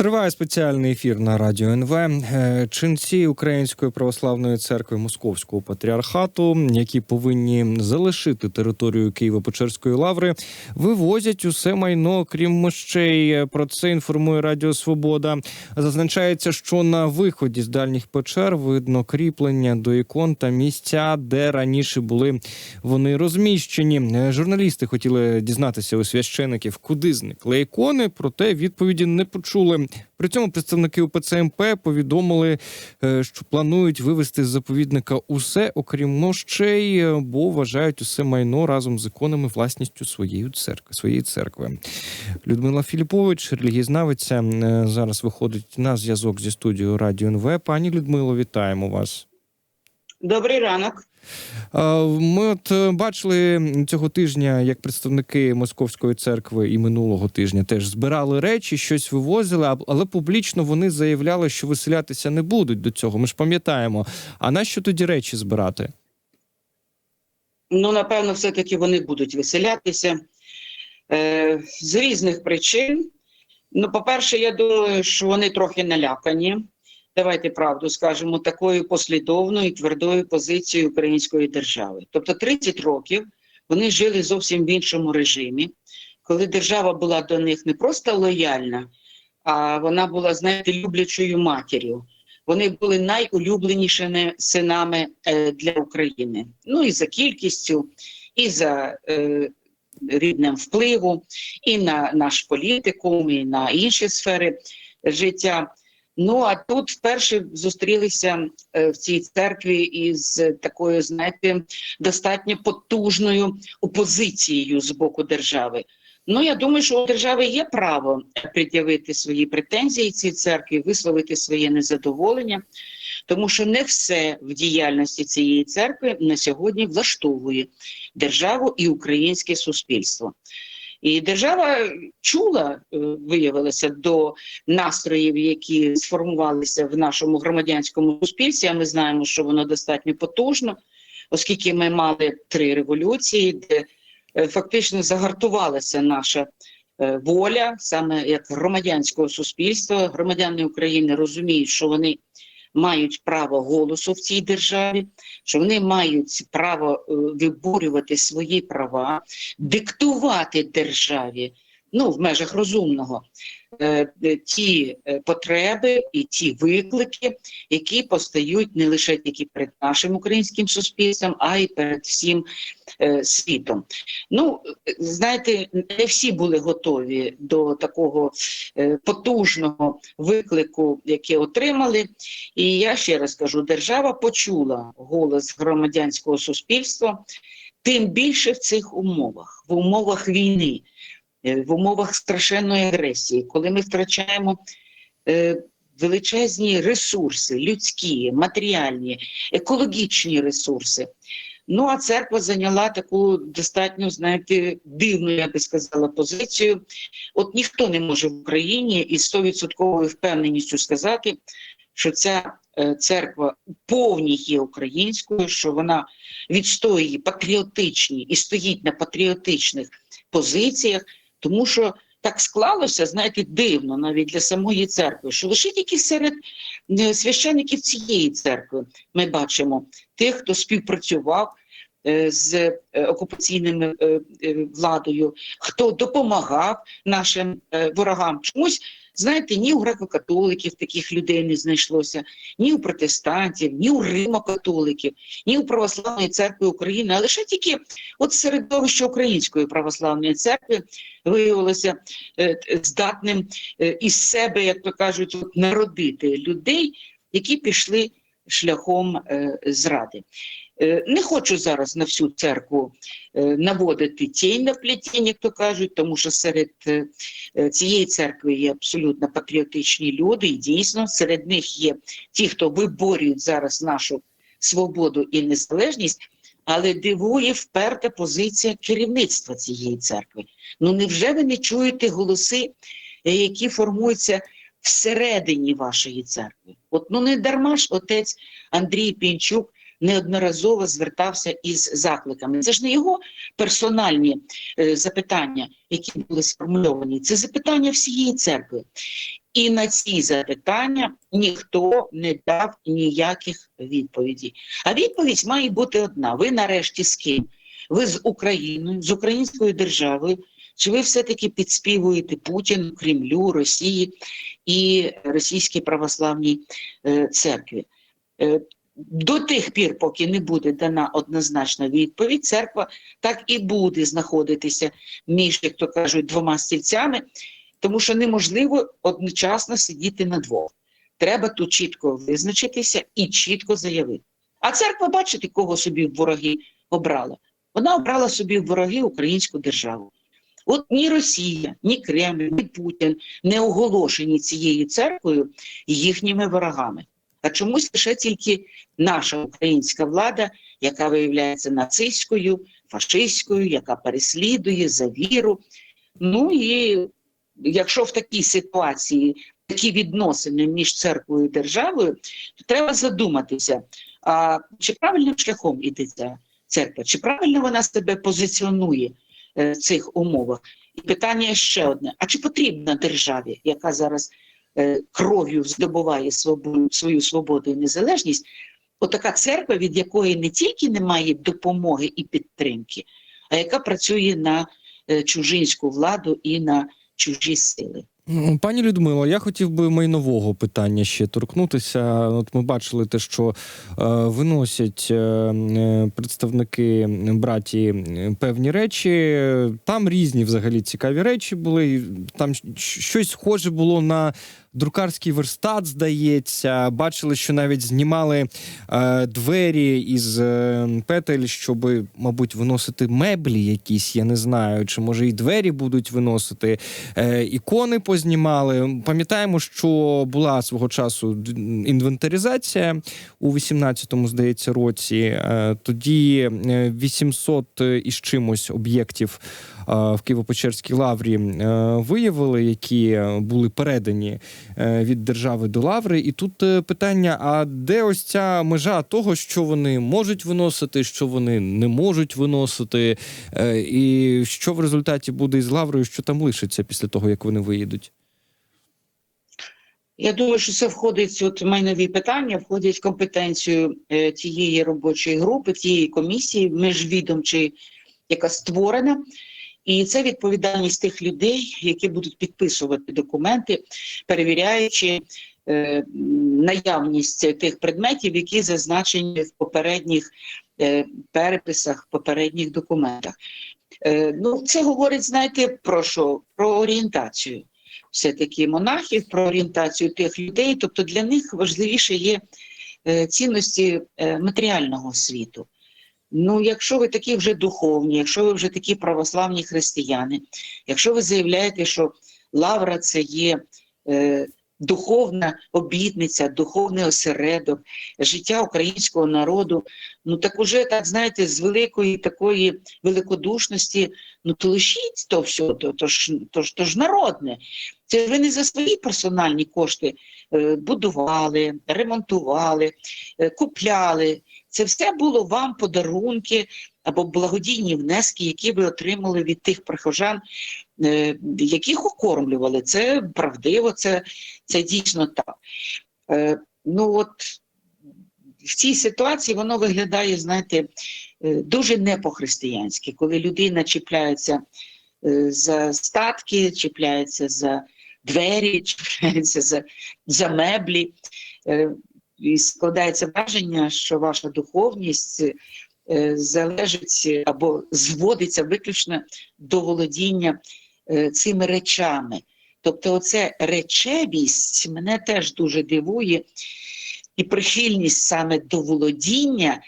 Триває спеціальний ефір на радіо НВ. Е, Ченці Української православної церкви Московського патріархату, які повинні залишити територію Києво-Печерської лаври, вивозять усе майно, крім мощей. Про це інформує Радіо Свобода. Зазначається, що на виході з дальніх печер видно кріплення до ікон та місця, де раніше були вони розміщені. Е, Журналісти хотіли дізнатися у священиків, куди зникли ікони, проте відповіді не почули. При цьому представники УПЦ МП повідомили, е, що планують вивезти з заповідника усе, окрім мощей, е, бо вважають усе майно разом з іконами власністю своєї церкви. Своєї церкви. Людмила Філіпович, релігієзнавиця, е, зараз виходить на зв'язок зі студією Радіо НВ. Пані Людмило, вітаємо вас. Добрий ранок. Ми от е, бачили цього тижня, як представники московської церкви і минулого тижня теж збирали речі, щось вивозили, але публічно вони заявляли, що виселятися не будуть до цього. Ми ж пам'ятаємо. А нащо тоді речі збирати? Ну, напевно, все-таки вони будуть виселятися е, з різних причин. Ну, по-перше, я думаю, що вони трохи налякані. Давайте правду скажемо, такою послідовною і твердою позицією української держави. Тобто 30 років вони жили зовсім в іншому режимі, коли держава була до них не просто лояльна, а вона була, знаєте, люблячою матір'ю. Вони були найулюбленішими синами е, для України. Ну і за кількістю, і за е, рівнем впливу, і на наш політикум, і на інші сфери життя. Ну а тут вперше зустрілися е, в цій церкві із такою, знаєте, достатньо потужною опозицією з боку держави. Ну, я думаю, що у держави є право пред'явити свої претензії цій церкві, висловити своє незадоволення, тому що не все в діяльності цієї церкви на сьогодні влаштовує державу і українське суспільство. І держава чула, е, виявилося, до настроїв, які сформувалися в нашому громадянському суспільстві. А ми знаємо, що воно достатньо потужно, оскільки ми мали три революції, де е, фактично загартувалася наша е, воля, саме як громадянського суспільства. Громадяни України розуміють, що вони мають право голосу в цій державі, що вони мають право е, виборювати свої права, диктувати державі. Ну, в межах розумного е, е, ті е, потреби і ті виклики, які постають не лише тільки перед нашим українським суспільством, а й перед всім світом. Ну, знаєте, не всі були готові до такого потужного виклику, який отримали. І я ще раз кажу: держава почула голос громадянського суспільства, тим більше в цих умовах, в умовах війни, в умовах страшенної агресії, коли ми втрачаємо. е, Величезні ресурси, людські, матеріальні, екологічні ресурси. Ну а церква зайняла таку достатньо, знаєте, дивну, я би сказала, позицію. От ніхто не може в Україні із 100% впевненістю сказати, що ця е, церква повні є українською, що вона відстоює патріотичні і стоїть на патріотичних позиціях, тому що так склалося, знаєте, дивно навіть для самої церкви, що лише тільки серед священників священиків цієї церкви ми бачимо тих, хто співпрацював е, з окупаційною е, е, владою, хто допомагав нашим е, ворогам. Чомусь, знаєте, ні у греко-католиків таких людей не знайшлося, ні у протестантів, ні у римо-католиків, ні у Православної церкви України, а лише тільки от середовище Української православної церкви виявилося е, здатним е, із себе, як то кажуть, народити людей, які пішли шляхом е, зради. Е, Не хочу зараз на всю церкву е, наводити тінь на плетінь, як то кажуть, тому що серед е, цієї церкви є абсолютно патріотичні люди, і дійсно серед них є ті, хто виборюють зараз нашу свободу і незалежність. Але дивує вперта позиція керівництва цієї церкви. Ну невже ви не чуєте голоси, які формуються всередині вашої церкви? От ну не дарма ж отець Андрій Пінчук неодноразово звертався із закликами. Це ж не його персональні е, запитання, які були сформульовані, це запитання всієї церкви. І на ці запитання ніхто не дав ніяких відповідей. А відповідь має бути одна: ви нарешті з ким? Ви з Україною, з українською державою, чи ви все-таки підспівуєте Путіну, Кремлю, Росії і Російській православній е, церкві? До тих пір, поки не буде дана однозначна відповідь, церква так і буде знаходитися між, як то кажуть, двома стільцями, тому що неможливо одночасно сидіти на двох. Треба тут чітко визначитися і чітко заявити. А церква, бачите, кого собі вороги обрала? Вона обрала собі вороги українську державу. От ні Росія, ні Кремль, ні Путін не оголошені цією церквою їхніми ворогами. А чомусь лише тільки наша українська влада, яка виявляється нацистською, фашистською, яка переслідує за віру. Ну і якщо в такій ситуації такі відносини між церквою і державою, то треба задуматися, а чи правильним шляхом іде ця церква, чи правильно вона себе позиціонує е, в цих умовах? І питання ще одне: а чи потрібна державі, яка зараз кров'ю здобуває свою свободу і незалежність, отака церква, від якої не тільки немає допомоги і підтримки, а яка працює на е, чужинську владу і на чужі сили. Пані Людмило, я хотів би майнового питання ще торкнутися. От ми бачили те, що е, виносять е, е, представники браті певні речі. Там різні взагалі цікаві речі були. Там щось схоже було на друкарський верстат, здається. Бачили, що навіть знімали е, двері із е, петель, щоб, мабуть, виносити меблі якісь. Я не знаю, чи може і двері будуть виносити. Е, ікони познімали. Пам'ятаємо, що була свого часу інвентаризація у 18-му, здається, році. Е, тоді е, 800 із чимось об'єктів е, в Києво-Печерській лаврі е, виявили, які були передані е, від держави до лаври. І тут е, питання: а де ось ця межа того, що вони можуть виносити, що вони не можуть виносити, е, і що в результаті буде із лаврою, що там лишиться після того, як вони виїдуть? Я думаю, що це входить, от майнові питання входять в компетенцію е, тієї робочої групи, тієї комісії міжвідомчої, яка створена. І це відповідальність тих людей, які будуть підписувати документи, перевіряючи е, наявність тих предметів, які зазначені в попередніх е, переписах, попередніх документах. Е, ну, це говорить, знаєте, про що? Про орієнтацію все-таки монахів, про орієнтацію тих людей. Тобто для них важливіше є е, цінності е, матеріального світу. Ну, якщо ви такі вже духовні, якщо ви вже такі православні християни, якщо ви заявляєте, що лавра це є е, духовна обітниця, духовний осередок життя українського народу, ну так уже так знаєте, з великої такої великодушності, ну то лишіть то все, то, то, ж, то, ж, то ж народне. Це ви не за свої персональні кошти е, будували, ремонтували, е, купляли. Це все було вам подарунки або благодійні внески, які ви отримали від тих прихожан, е, яких окормлювали. Це правдиво, це, це дійсно так. Е, ну от в цій ситуації воно виглядає, знаєте, е, дуже не по-християнськи, коли людина чіпляється за статки, чіпляється за двері, чіпляється за, за меблі. І складається враження, що ваша духовність е, залежить або зводиться виключно до володіння е, цими речами. Тобто, оце речевість мене теж дуже дивує, і прихильність саме до володіння.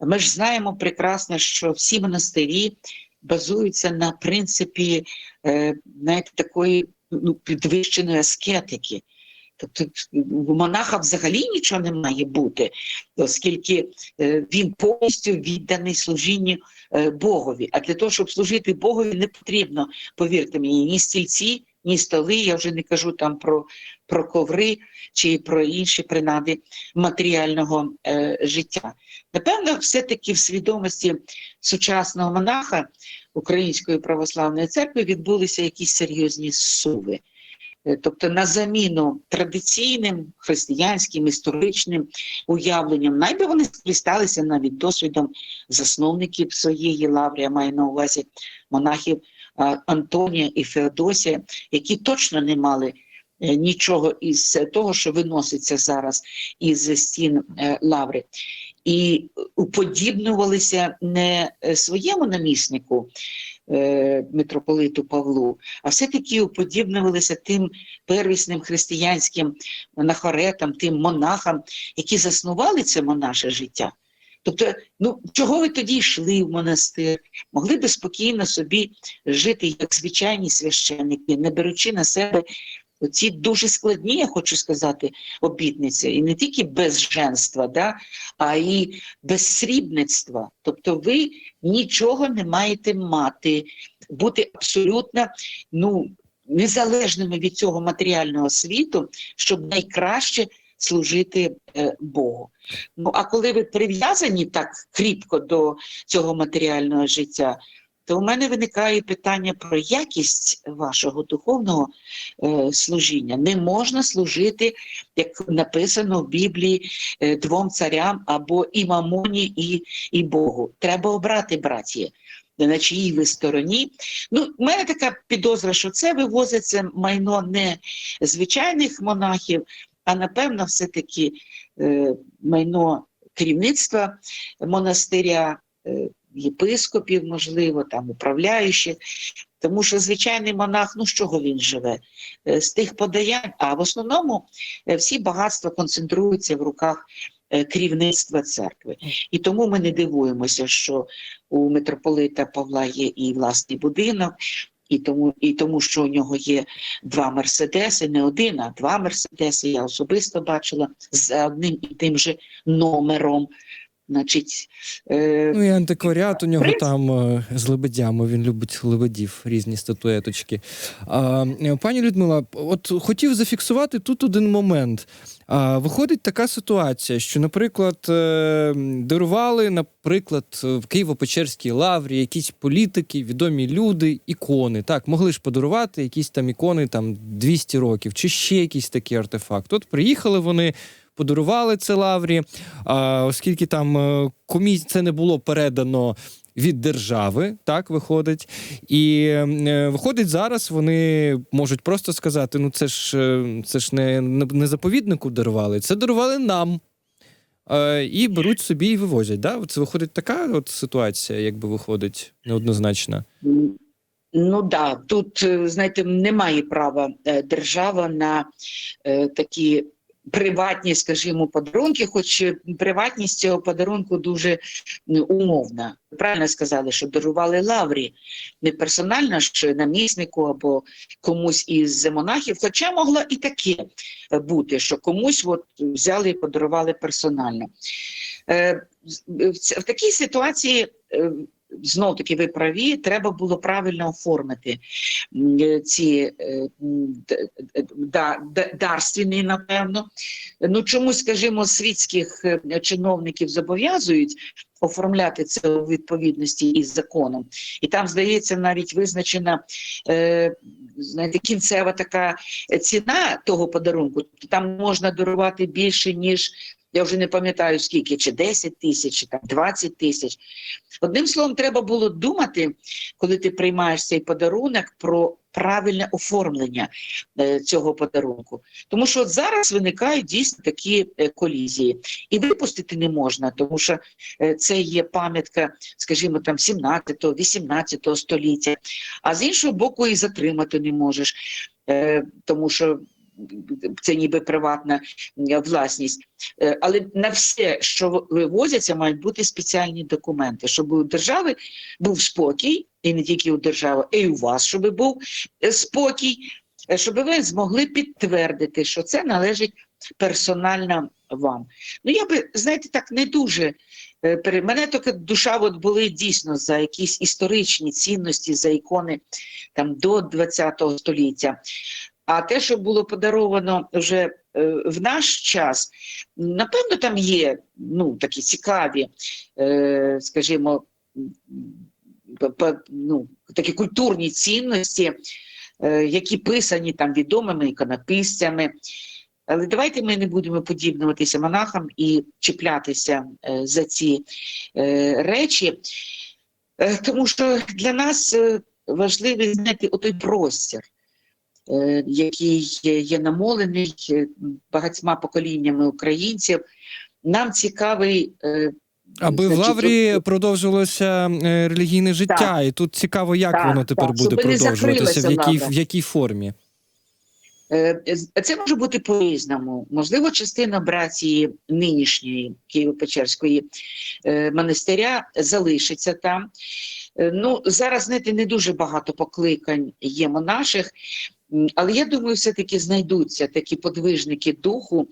Ми ж знаємо прекрасно, що всі монастирі базуються на принципі е, знаєте, такої ну, підвищеної аскетики. Тобто у монаха взагалі нічого не має бути, оскільки е, він повністю відданий служінню е, Богові. А для того, щоб служити Богові, не потрібно, повірте мені, ні стільці, ні столи. Я вже не кажу там про, про коври чи про інші принади матеріального е, життя. Напевно, все-таки в свідомості сучасного монаха Української православної церкви відбулися якісь серйозні суви. Е, Тобто на заміну традиційним християнським історичним уявленням, найби вони сплісталися навіть досвідом засновників своєї лаври, я маю на увазі монахів Антонія і Феодосія, які точно не мали е, нічого із того, що виноситься зараз із стін е, лаври. І уподібнювалися не своєму наміснику, е, митрополиту Павлу, а все-таки уподібнювалися тим первісним християнським нахоретам, тим монахам, які заснували це монаше життя. Тобто, ну чого ви тоді йшли в монастир? Могли би спокійно собі жити як звичайні священники, не беручи на себе ці дуже складні, я хочу сказати, обітниці, і не тільки без женства, да, а і без срібництва. Тобто ви нічого не маєте мати, бути абсолютно ну, незалежними від цього матеріального світу, щоб найкраще служити е, Богу. Ну а коли ви прив'язані так кріпко до цього матеріального життя, то у мене виникає питання про якість вашого духовного е, служіння. Не можна служити, як написано в Біблії, е, двом царям або і мамоні, і, і Богу. Треба обрати братії. На чиїй ви стороні. Ну, в мене така підозра, що це вивозиться майно не звичайних монахів, а напевно, все-таки е, майно керівництва монастиря, е, єпископів, можливо, там управляючих. Тому що звичайний монах, ну з чого він живе? Е, З тих подаянь, а в основному е, всі багатства концентруються в руках е, керівництва церкви. І тому ми не дивуємося, що у митрополита Павла є і власний будинок, і тому, і тому, що у нього є два мерседеси, не один, а два мерседеси. Я особисто бачила з одним і тим же номером. Значить, е, Ну і антикваріат у нього принцип- там е, з лебедями. Він любить лебедів, різні статуеточки. А, е, пані Людмила, от хотів зафіксувати тут один момент. А, виходить така ситуація, що, наприклад, е, дарували, наприклад, в Києво-Печерській лаврі якісь політики, відомі люди, ікони. Так, могли ж подарувати якісь там ікони там 200 років, чи ще якийсь такий артефакт. От приїхали вони. Подарували це лаврі, оскільки там е, комі... це не було передано від держави, так виходить. І е, виходить зараз, вони можуть просто сказати: ну це ж е, це ж не, не, заповіднику дарували, це дарували нам. Е, і беруть собі і вивозять. Да? Це виходить така от ситуація, якби виходить неоднозначна. Ну да, тут, е, знаєте, немає права держава на е, такі приватні, скажімо, подарунки, хоч е, приватність цього подарунку дуже умовна. Правильно сказали, що дарували лаврі не персонально ж наміснику або комусь із монахів, хоча могло і таке е, бути, що комусь от взяли і подарували персонально. Е, в такій ситуації. Е, Знов таки ви праві, треба було правильно оформити е, ці е, д- да- дарственні, напевно. Ну чомусь, скажімо, світських е, чиновників зобов'язують оформляти це у відповідності із законом. І там, здається, навіть визначена е, знаєте, кінцева така ціна того подарунку. Там можна дарувати більше, ніж. Я вже не пам'ятаю скільки, чи 10 тисяч, чи там 20 тисяч. Одним словом, треба було думати, коли ти приймаєш цей подарунок, про правильне оформлення е, цього подарунку. Тому що от зараз виникають дійсно такі е, колізії. І випустити не можна, тому що е, це є пам'ятка, скажімо, там 17-го, 18-го століття. А з іншого боку, і затримати не можеш, тому що це ніби приватна е, власність. Е, Але на все, що вивозяться, мають бути спеціальні документи, щоб у держави був спокій, і не тільки у держави, і у вас, щоб був е, спокій, щоб ви змогли підтвердити, що це належить персонально вам. Ну я би, знаєте, так не дуже. Мене тільки душа от були дійсно за якісь історичні цінності, за ікони там до ХХ століття. А те, що було подаровано вже е, в наш час, напевно, там є ну, такі цікаві, е, скажімо, ну, такі культурні цінності. е, які писані там відомими іконописцями. Але давайте ми не будемо подібнуватися монахам і чіплятися за ці речі, тому що для нас важливий знаєте, отой простір, який є, намолений е, багатьма поколіннями українців. Нам цікавий. е, Аби в Лаврі е, релігійне життя, і тут цікаво, як Так, воно тепер так, буде продовжуватися, в якій, в якій формі. Е, Це може бути по-різному. Можливо, частина братії нинішньої Києво-Печерської е, монастиря залишиться там. Е, Ну, зараз, знаєте, не дуже багато покликань є монаших, але я думаю, все-таки знайдуться такі подвижники духу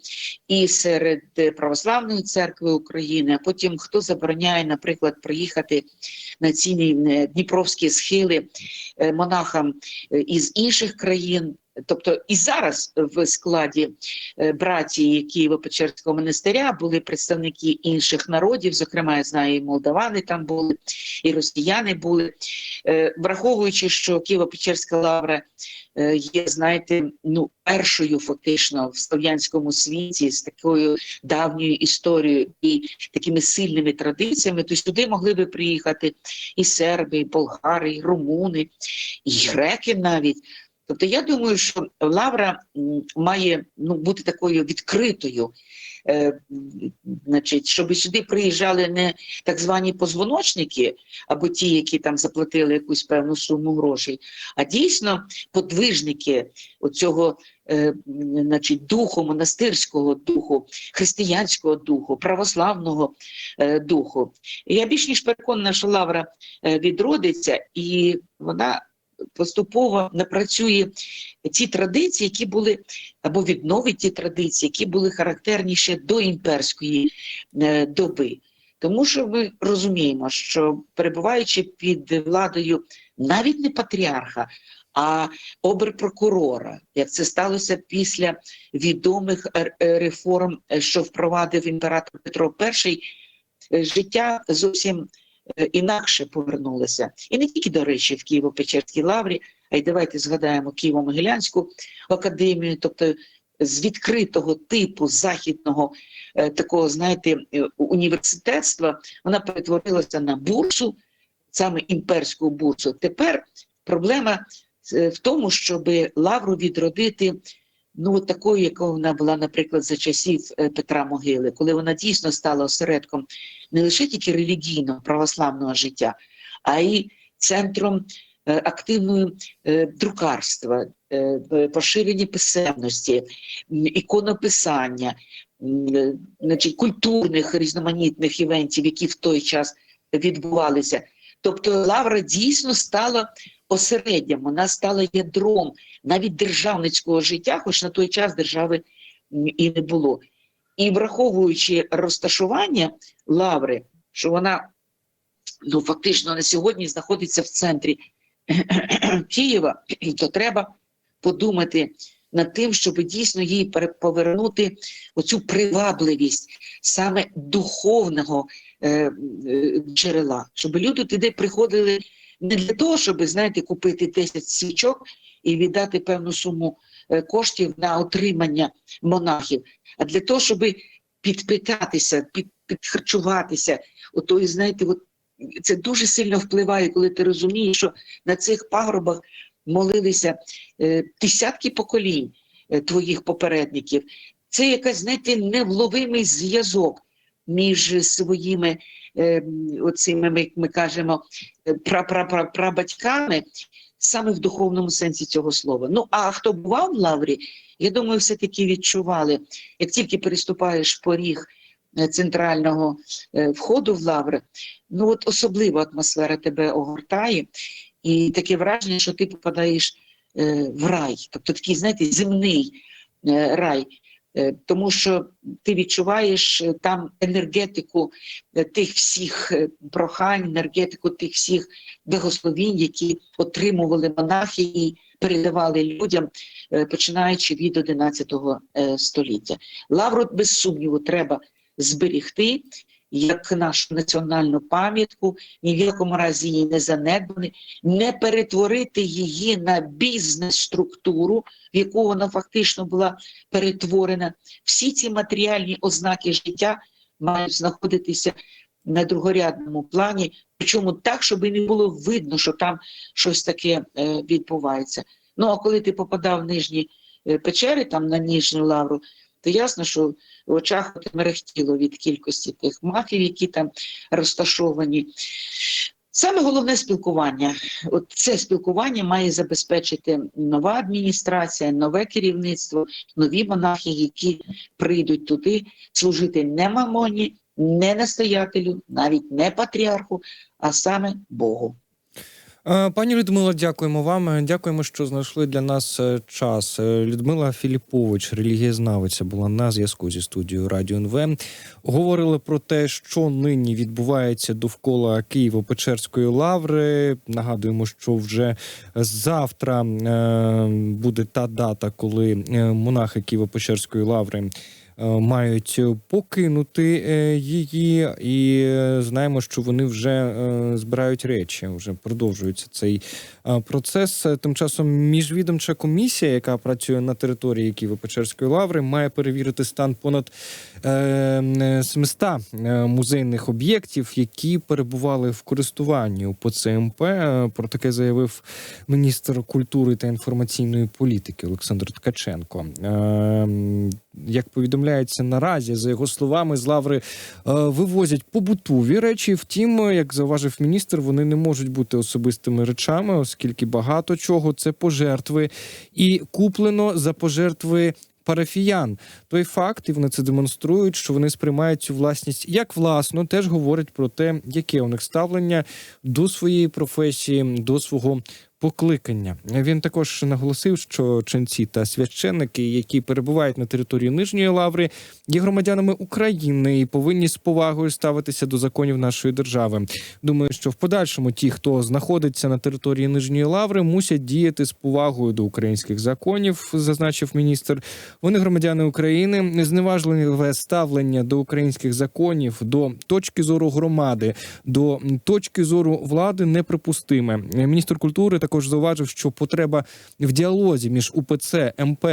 і серед е, Православної церкви України, а потім хто забороняє, наприклад, приїхати на ці е, дніпровські схили е, монахам із інших країн. Тобто і зараз в складі е, братії Києво-Печерського монастиря були представники інших народів, зокрема, я знаю, і молдавани там були, і росіяни були. Е, Враховуючи, що Києво-Печерська лавра е, є, знаєте, ну першою фактично в слов'янському світі з такою давньою історією і такими сильними традиціями, то сюди могли би приїхати і серби, і болгари, і румуни, і греки навіть. Тобто я думаю, що лавра має ну, бути такою відкритою, е, значить, щоб сюди приїжджали не так звані позвоночники, або ті, які там заплатили якусь певну суму грошей, а дійсно подвижники оцього е, духу, монастирського духу, християнського духу, православного е, духу. Я більш ніж переконана, що лавра е, відродиться, і вона поступово напрацює ті традиції, які були або відновить ті традиції, які були характерні до імперської е, доби. Тому що ми розуміємо, що перебуваючи під владою навіть не патріарха, а оберпрокурора, як це сталося після відомих е, реформ, е, що впровадив імператор Петро І, життя зовсім інакше повернулося. І не тільки, до речі, в Києво-Печерській лаврі, а й давайте згадаємо Києво-Могилянську академію, тобто з відкритого типу західного е, такого, знаєте, е, університетства, вона перетворилася на бурсу, саме імперську бурсу. Тепер проблема е, в тому, щоб лавру відродити. Ну, такою, якою вона була, наприклад, за часів е, Петра Могили, коли вона дійсно стала осередком не лише тільки релігійного православного життя, а й центром е, активного е, друкарства, поширення писемності, іконописання, значить, культурних різноманітних івентів, які в той час відбувалися. Тобто Лавра дійсно стала осереддям, вона стала ядром навіть державницького життя, хоч на той час держави і не було. І враховуючи розташування лаври, що вона ну, фактично на сьогодні знаходиться в центрі Києва, то треба подумати над тим, щоб дійсно їй повернути оцю привабливість саме духовного е, е, джерела, щоб люди туди приходили не для того, щоб знаєте, купити 10 свічок і віддати певну суму е, коштів на отримання монахів, а для того, щоб підпитатися, під, підхарчуватися. Ото, і знаєте, от це дуже сильно впливає, коли ти розумієш, що на цих пагорбах молилися е, десятки поколінь е, твоїх попередників. Це якась, знаєте, невловимий зв'язок між своїми оцими, ми, ми кажемо, е, прабатьками, саме в духовному сенсі цього слова. Ну, а хто бував в Лаврі, я думаю, все-таки відчували, як тільки переступаєш поріг е, центрального е, входу в Лаври, ну от особлива атмосфера тебе огортає, і таке враження, що ти попадаєш в рай, тобто такий, знаєте, земний рай. Е, Тому що ти відчуваєш е, там енергетику е, тих всіх прохань, енергетику тих всіх благословінь, які отримували монахи і передавали людям, починаючи від 11 е, століття. Лавру, без сумніву, треба зберігти як нашу національну пам'ятку, ні в якому разі її не занедбати, не перетворити її на бізнес-структуру, в яку вона фактично була перетворена. Всі ці матеріальні ознаки життя мають знаходитися на другорядному плані, причому так, щоб і не було видно, що там щось таке е, відбувається. Ну а коли ти попадав в нижні е, печери, там на Ніжню лавру, то ясно, що в очах мерехтіло від кількості тих мафів, які там розташовані. Саме головне спілкування. От це спілкування має забезпечити нова адміністрація, нове керівництво, нові монахи, які прийдуть туди служити не мамоні, не настоятелю, навіть не патріарху, а саме Богу. Е, Пані Людмила, дякуємо вам. Е, Дякуємо, що знайшли для нас е, час. Людмила Філіпович, релігієзнавиця, була на зв'язку зі студією Радіо НВ. Говорили про те, що нині відбувається довкола Києво-Печерської лаври. Нагадуємо, що вже завтра буде та дата, коли монахи Києво-Печерської лаври. Е, Мають покинути е, її, і е, знаємо, що вони вже збирають речі. Вже продовжується цей процес. Тим часом міжвідомча комісія, яка працює на території Києво-Печерської лаври, має перевірити стан понад е, е, 700 е, музейних об'єктів, які перебували в користуванні у ПЦМП. Про таке заявив міністр культури та інформаційної політики Олександр Ткаченко. Як повідомляється наразі, за його словами, з лаври е, вивозять побутові речі. Втім, е, як зауважив міністр, вони не можуть бути особистими речами, оскільки багато чого це пожертви, і куплено за пожертви. Парафіян той факт, і вони це демонструють, що вони сприймають цю власність як власну, теж говорить про те, яке у них ставлення до своєї професії, до свого покликання. Він також наголосив, що ченці та священники, які перебувають на території Нижньої лаври, є громадянами України і повинні з повагою ставитися до законів нашої держави. Думаю, що в подальшому ті, хто знаходиться на території Нижньої лаври, мусять діяти з повагою до українських законів, зазначив міністр. Вони громадяни України, зневажливе ставлення до українських законів, до точки зору громади, до точки зору влади неприпустиме. Міністр культури також зауважив, що потреба в діалозі між УПЦ МП.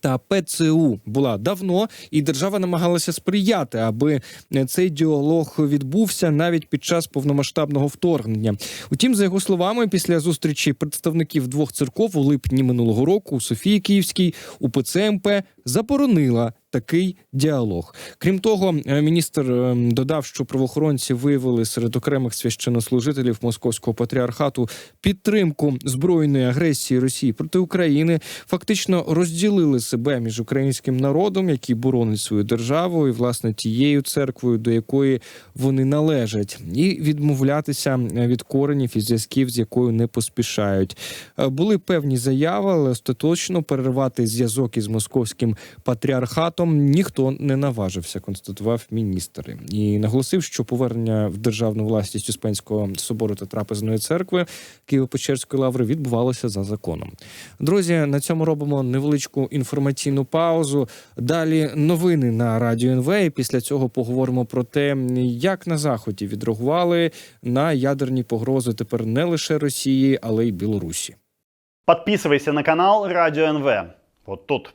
Та ПЦУ була давно, і держава намагалася сприяти, аби цей діалог відбувся навіть під час повномасштабного вторгнення. Утім, за його словами, після зустрічі представників двох церков у липні минулого року у Софії Київській УПЦ МП заборонила такий діалог. Крім того, е, міністр е, додав, що правоохоронці виявили серед окремих священнослужителів московського патріархату підтримку збройної агресії Росії проти України, фактично розділили себе між українським народом, який боронить свою державу, і власне тією церквою, до якої вони належать, і відмовлятися від коренів і зв'язків, з якою не поспішають. Е, Були певні заяви, але остаточно переривати зв'язок із московським патріархатом ніхто не наважився, констатував міністр. І наголосив, що повернення в державну власність Успенського собору та трапезної церкви Києво-Печерської лаври відбувалося за законом. Друзі, на цьому робимо невеличку інформаційну паузу. Далі новини на радіо НВ. І після цього поговоримо про те, як на заході відреагували на ядерні погрози тепер не лише Росії, але й Білорусі. Подписывайся на канал Радио НВ. Вот тут.